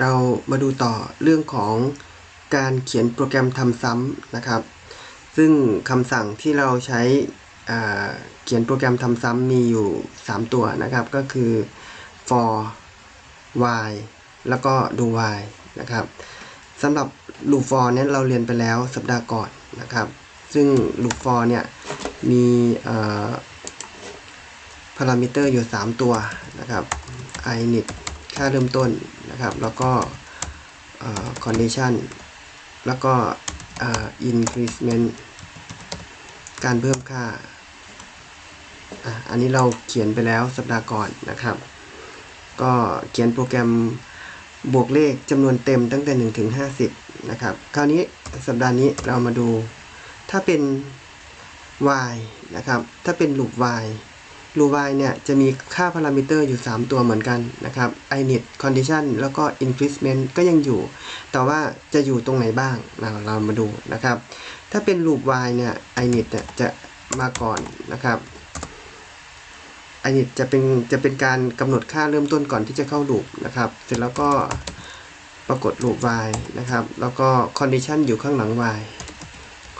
เรามาดูต่อเรื่องของการเขียนโปรแกรมทำซ้ำนะครับ ซึ่งคำสั่งที่เราใช้เขียนโปรแกรมทำซ้ำมีอยู่ 3 ตัวนะครับ ก็คือ for while แล้วก็ do while นะครับสำหรับ loop for เนี่ยเราเรียนไปแล้วสัปดาห์ก่อนนะครับ ซึ่ง loop for เนี่ยมีพารามิเตอร์อยู่ 3 ตัวนะครับ init ค่าเริ่มต้นนะครับ แล้วก็ condition แล้วก็ increment การเพิ่มค่า อันนี้เราเขียนไปแล้วสัปดาห์ก่อนนะครับ ก็เขียนโปรแกรมบวกเลขจำนวนเต็มตั้งแต่1ถึง50 นะครับ คราวนี้สัปดาห์นี้เรามาดูถ้าเป็น y นะครับ ถ้าเป็น loop y loop y เนี่ยจะมีค่าพารามิเตอร์อยู่ 3 ตัวเหมือนกันนะครับ init condition แล้วก็ increment ก็ยังอยู่ แต่ว่าจะอยู่ตรงไหนบ้างเราเรามาดูนะครับ ถ้าเป็น loop y เนี่ย init เนี่ยจะมาก่อนนะครับ init จะเป็นจะเป็นการกำหนดค่าเริ่มต้นก่อนที่จะเข้า loop นะครับ เสร็จแล้วก็ปรากฏ loop y นะครับ แล้วก็ condition อยู่ข้างหลัง y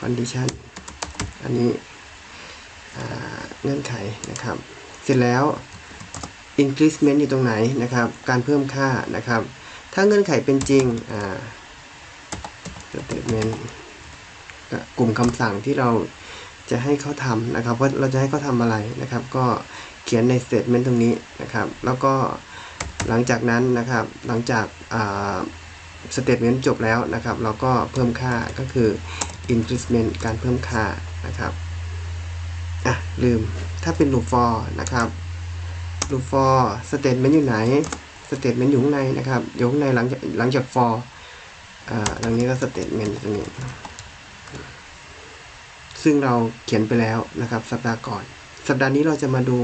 condition อันนี้อ่า เงื่อนไขนะครับ เสร็จแล้ว increment อยู่ตรงไหนนะครับ การเพิ่มค่านะครับ ถ้าเงื่อนไขเป็นจริงอ่า statement กลุ่มคำสั่งที่เราจะให้เขาทำนะครับว่าเราจะให้เขาทำอะไรนะครับ ก็เขียนใน statement ตรงนี้นะครับ แล้วก็หลังจากนั้นนะครับ หลังจากอ่า statement จบแล้วนะครับ เราก็เพิ่มค่าก็คือ increment การเพิ่มค่านะครับ อะ ลืม ถ้าเป็น loop for นะครับ loop for statement อยู่ไหน statement อยู่ข้างในนะครับอยู่ข้างในหลังจากหลังจาก for อ่าตรงนี้ก็ statement ตรงนี้ ซึ่งเราเขียนไปแล้วนะครับ สัปดาห์ก่อน สัปดาห์นี้เราจะมาดู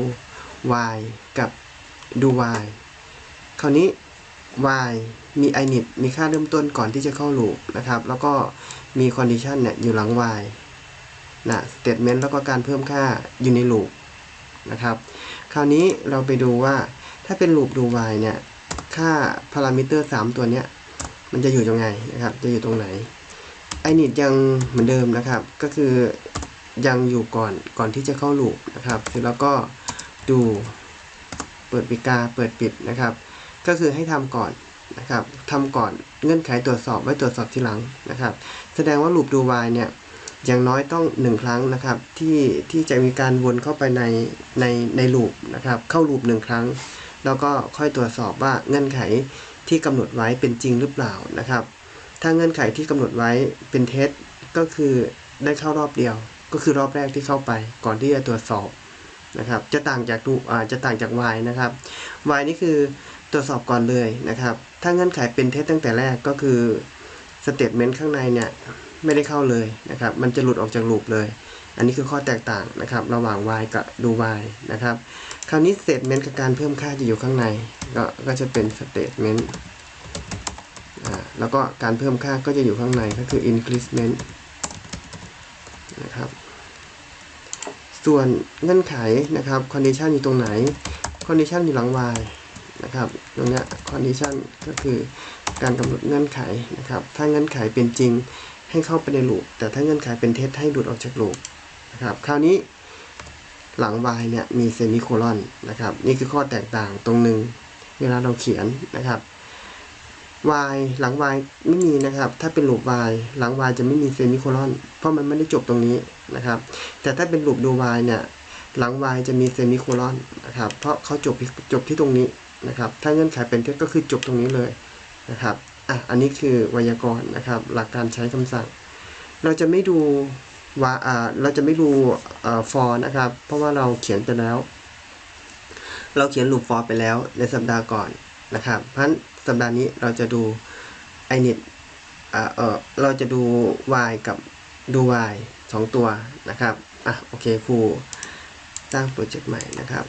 y กับดู y คราวนี้ y มี init มีค่าเริ่มต้นก่อนที่จะเข้า loop นะครับ แล้วก็มี condition เนี่ยอยู่หลัง y นะ statement แล้วก็การเพิ่มค่าอยู่ใน loop นะครับ คราวนี้เราไปดูว่าถ้าเป็น loop do y เนี่ย ค่าพารามิเตอร์ 3 ตัวเนี้ย มันจะอยู่ตรงไหนนะครับ จะอยู่ตรงไหน init ยังเหมือนเดิมนะครับ ก็คือยังอยู่ก่อนก่อนที่จะเข้า loop นะครับเสร็จแล้วก็ดูเปิดปิกาเปิดปิดนะครับ ก็คือให้ทำก่อนนะครับทำก่อนเงื่อนไขตรวจสอบไว้ตรวจสอบทีหลังนะครับ แสดงว่า loop do while เนี่ย อย่างน้อยต้อง 1 ครั้งนะครับที่ที่จะมีการวนเข้าไปในในใน loop นะครับเข้า loop 1ครั้ง แล้วก็ค่อยตรวจสอบว่าเงื่อนไขที่กำหนดไว้เป็นจริงหรือเปล่านะครับ ถ้าเงื่อนไขที่กำหนดไว้เป็นเท็จก็คือได้เข้ารอบเดียว ก็คือรอบแรกที่เข้าไปก่อนที่จะตรวจสอบนะครับ จะต่างจากดูอ่าจะต่างจาก y นะครับ y นี่คือตรวจสอบก่อนเลยนะครับ ถ้าเงื่อนไขเป็นเท็จตั้งแต่แรกก็คือสเต t เมนต์ข้างในเนี่ย ไม่ได้เข้าเลยนะครับ มันจะหลุดออกจากลูปเลย อันนี้คือข้อแตกต่างนะครับ ระหว่าง y กับดู y นะครับ คราวนี้สเต t เมนต์กับการเพิ่มค่าจะอยู่ข้างใน ก็ก็จะเป็นสเต t เมนต์อ่าแล้วก็การเพิ่มค่าก็จะอยู่ข้างในก็คือ increment นะครับ ส่วนเงื่อนไขนะครับ condition อยู่ตรงไหน condition อยู่หลัง y นะครับ ตรงนี้ condition ก็คือการกำหนดเงื่อนไขนะครับ ถ้าเงื่อนไขเป็นจริง ให้เข้าไปใน loop แต่ถ้าเงื่อนไขเป็นเท็จให้หลุดออกจาก loop นะครับ คราวนี้หลัง y เนี่ยมี semicolon นะครับ นี่คือข้อแตกต่างตรงหนึ่งเวลาเราเขียนนะครับ y หลัง y ไม่มีนะครับ ถ้าเป็น loop y หลัง y จะไม่มี semicolon เพราะมันไม่ได้จบตรงนี้นะครับ แต่ถ้าเป็น loop do y เนี่ยหลัง y จะมี semicolon นะครับ เพราะเขาจบจบที่ตรงนี้นะครับ ถ้าเงื่อนไขเป็นเท็จก็คือจบตรงนี้เลยนะครับ อะอันนี้คือไวยากรณ์นะครับ หลักการใช้คำสั่ง เราจะไม่ดูว่าอ่าเราจะไม่ดูอ่อ for นะครับ เพราะว่าเราเขียนไปแล้ว เราเขียน loop for ไปแล้วในสัปดาห์ก่อนนะครับ เพราะฉะนั้นสัปดาห์นี้เราจะดู init อ่าเออเราจะดู y กับดู y สองตัวนะครับอะโอเคครูสร้างโปรเจกต์ใหม่นะครับ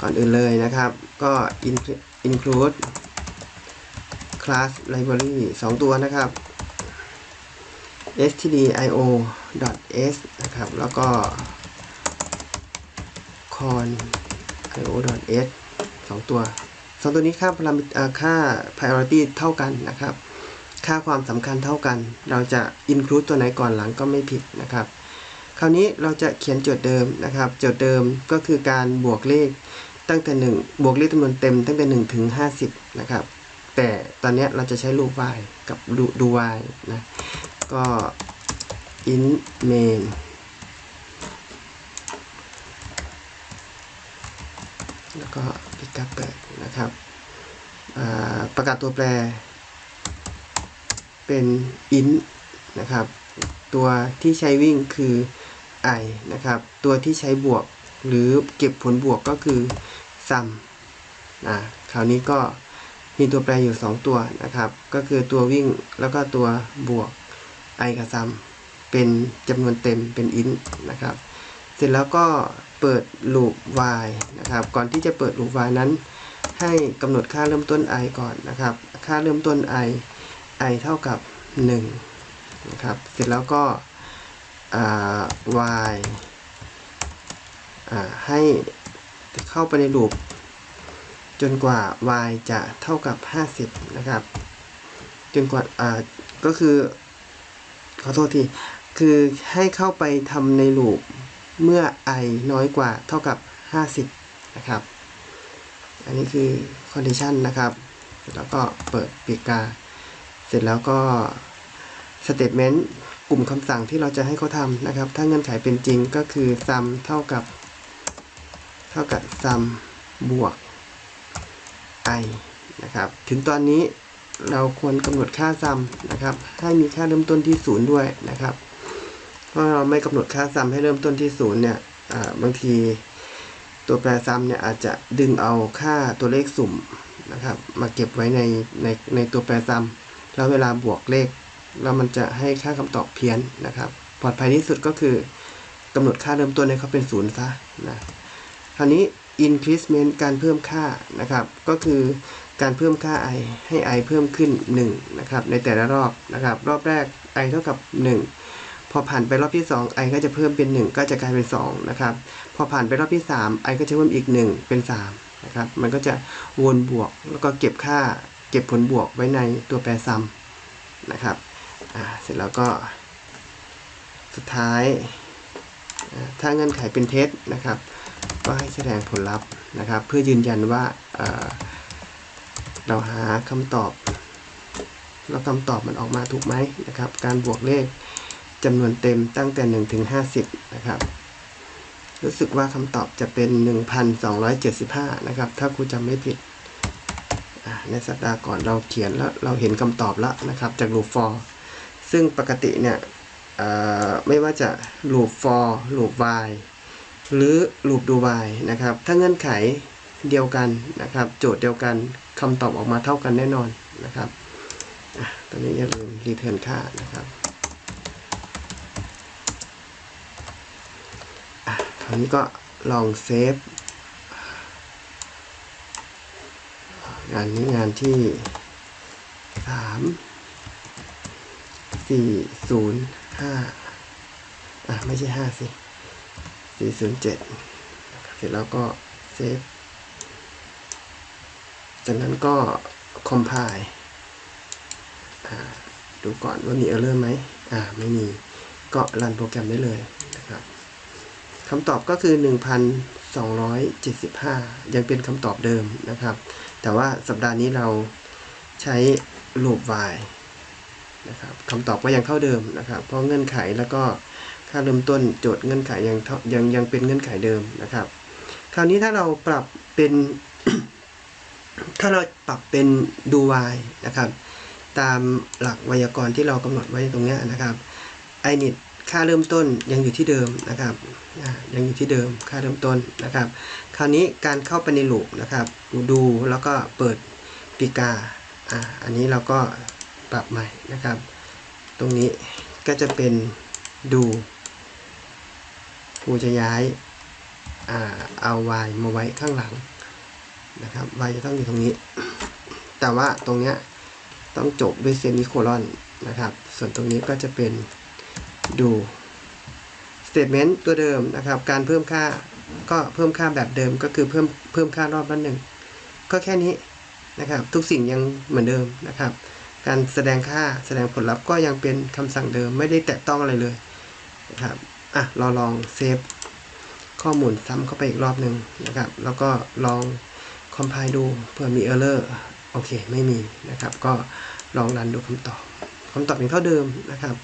ก่อนอื่นเลยนะครับ ก็ include class library สองตัวนะครับ stdio s นะครับ แล้วก็ con io s สองตัวสองตัวนี้ค่าพลังค่า priority เท่ากันนะครับ ค่าความสำคัญเท่ากัน เราจะ include ตัวไหนก่อนหลังก็ไม่ผิดนะครับ คราวนี้เราจะเขียนโจทย์เดิมนะครับ โจทย์เดิมก็คือการบวกเลขตั้งแต่ 1 บวกเลขจำนวนเต็มตั้งแต่ 1 ถึง 50 นะครับ แต่ตอนนี้เราจะใช้รูป y กับดูดู y นะก็ int main แล้วก็ปิดกราฟเปิดนะครับประกาศตัวแปร เป็น int นะครับ ตัวที่ใช้วิ่งคือ i นะครับ ตัวที่ใช้บวกหรือเก็บผลบวกก็คือ sum อ่าคราวนี้ก็ มีตัวแปรอยู่ 2 ตัวนะครับ ก็คือตัววิ่งแล้วก็ตัวบวก i กับ sum เป็นจำนวนเต็มเป็น int นะครับ เสร็จแล้วก็เปิด loop while นะครับ ก่อนที่จะเปิด loop while นั้น ให้กำหนดค่าเริ่มต้น i ก่อนนะครับ ค่าเริ่มต้น i i เท่ากับ 1 นะครับ เสร็จแล้วก็อ่า y อ่าให้เข้าไปในลูป จนกว่า y จะเท่ากับ 50 นะครับ จนกว่าอ่าก็คือ ขอโทษที คือให้เข้าไปทำในลูปเมื่อ i น้อยกว่าเท่ากับ 50 นะครับ อันนี้คือ condition นะครับ แล้วก็เปิดปีกาเสร็จแล้วก็ statement กลุ่มคำสั่งที่เราจะให้เขาทำนะครับ ถ้าเงื่อนไขเป็นจริงก็คือ sum เท่ากับ เท่ากับ sum บวก i นะครับ ถึงตอนนี้เราควรกำหนดค่า sum นะครับ ให้มีค่าเริ่มต้นที่0ด้วยนะครับ เพราะเราไม่กำหนดค่า sum ให้เริ่มต้นที่0เนี่ยบางทีตัวแปร sum เนี่ยอาจจะดึงเอาค่าตัวเลขสุ่มนะครับ มาเก็บไว้ในในในตัวแปร sum แล้วเวลาบวกเลข แล้วมันจะให้ค่าคำตอบเพี้ยนนะครับ ปลอดภัยที่สุดก็คือกำหนดค่าเริ่มต้นให้เขาเป็นศูนย์ซะนะคราวนี้ increment การเพิ่มค่านะครับ ก็คือการเพิ่มค่า i ให้ i เพิ่มขึ้น 1 นะครับ ในแต่ละรอบนะครับ รอบแรก i เท่ากับ 1 พอผ่านไปรอบที่ 2 i ก็จะเพิ่มเป็น 1 ก็จะกลายเป็น 2 นะครับ พอผ่านไปรอบที่ 3 i ก็จะเพิ่มอีก 1 เป็น 3 นะครับ มันก็จะวนบวกแล้วก็เก็บค่าเก็บผลบวกไว้ในตัวแปรซ้ำนะครับเสร็จแล้วก็สุดท้ายถ้าเงื่อนไขเป็นเท็จนะครับ ก็ให้แสดงผลลัพธ์นะครับ เพื่อยืนยันว่าเอ่อเราหาคำตอบแล้วคำตอบมันออกมาถูกไหมนะครับ การบวกเลขจำนวนเต็มตั้งแต่ 1 ถึง 50 นะครับ รู้สึกว่าคำตอบจะเป็น 1,275 นะครับ ถ้าครูจำไม่ผิด ในสัปดาห์ก่อนเราเขียนแล้วเราเห็นคำตอบแล้วนะครับ จาก loop for ซึ่งปกติเนี่ยไม่ว่าจะ loop for loop while หรือ loop do while นะครับ ถ้าเงื่อนไขเดียวกันนะครับ โจทย์เดียวกันคำตอบออกมาเท่ากันแน่นอนนะครับอตอนนี้อย่าลืม return ค่านะครับอะคราวนี้ก็ลองเซฟงานนี้งานที่สามสี่ศูนย์ห้าอะ ไม่ใช่ห้าสิ สี่ศูนย์เจ็ดเสร็จแล้วก็เซฟ จากนั้นก็คอมไพล์ดูก่อนว่ามีเออร์เลอร์ไหมอ่า ไม่มี ก็รันโปรแกรมได้เลยนะครับคำตอบก็คือ 1,275 ยังเป็นคำตอบเดิมนะครับ แต่ว่าสัปดาห์นี้เราใช้ loop while นะครับคำตอบก็ยังเท่าเดิมนะครับ เพราะเงื่อนไขแล้วก็าเริ่มต้นโจทย์เงื่อนไขยังยังยังเป็นเงื่อนไขเดิมนะครับ คราวนี้ถ้าเราปรับเป็น ถ้าเราปรับเป็น do while นะครับ ตามหลักไวยากรณ์ที่เรากำหนดไว้ตรงเนี้ยนะครับ i n i t ค่าเริ่มต้นยังอยู่ที่เดิมนะครับยังอยู่ที่เดิมค่าเริ่มต้นนะครับ คราวนี้การเข้าไปในลูปนะครับดูแล้วก็เปิดปีกาอ่าอันนี้เราก็ปรับใหม่นะครับ ตรงนี้ก็จะเป็นดู รูจะย้ายอาเอา y มาไว้ข้างหลังนะครับ y จะต้องอยู่ตรงนี้ แต่ว่าตรงเนี้ยต้องจบด้วยเซมิโคลอนนะครับ ส่วนตรงนี้ก็จะเป็นดู statement ตัวเดิมนะครับ การเพิ่มค่าก็เพิ่มค่าแบบเดิมก็คือเพิ่มเพิ่มค่ารอบละหนึ่งก็แค่นี้นะครับ ทุกสิ่งยังเหมือนเดิมนะครับ การแสดงค่าแสดงผลลัพธ์ก็ยังเป็นคำสั่งเดิมไม่ได้แตะต้องอะไรเลยนะครับ อะเราลองเซฟข้อมูลซ้ำเข้าไปอีกรอบหนึ่งนะครับ แล้วก็ลองคอมไพล์ดูเผื่อมีเออร์เลอร์โอเค ไม่มีนะครับ ก็ลองรันดูคำตอบคำตอบเป็นเท่าเดิมนะครับ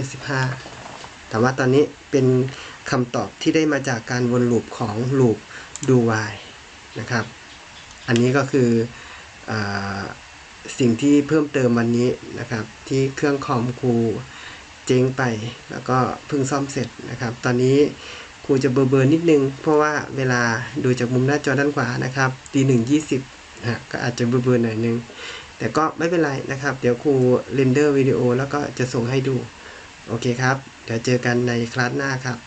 1275 แต่ว่าตอนนี้เป็นคำตอบที่ได้มาจากการวนลูปของลูป do while นะครับ อันนี้ก็คืออสิ่งที่เพิ่มเติมวันนี้นะครับ ที่เครื่องคอมครู เจ๊งไป แล้วก็เพิ่งซ่อมเสร็จนะครับ ตอนนี้ครูจะเบอร์เบอร์นิดนึง เพราะว่าเวลาดูจากมุมหน้าจอด้านขวานะครับตีหนึ่งยี่สิบฮะก็อาจจะเบอร์เบอร์หน่อยนึง แต่ก็ไม่เป็นไรนะครับ เดี๋ยวครูเรนเดอร์วิดีโอแล้วก็จะส่งให้ดู โอเคครับ เดี๋ยวเจอกันในคลาสหน้าครับ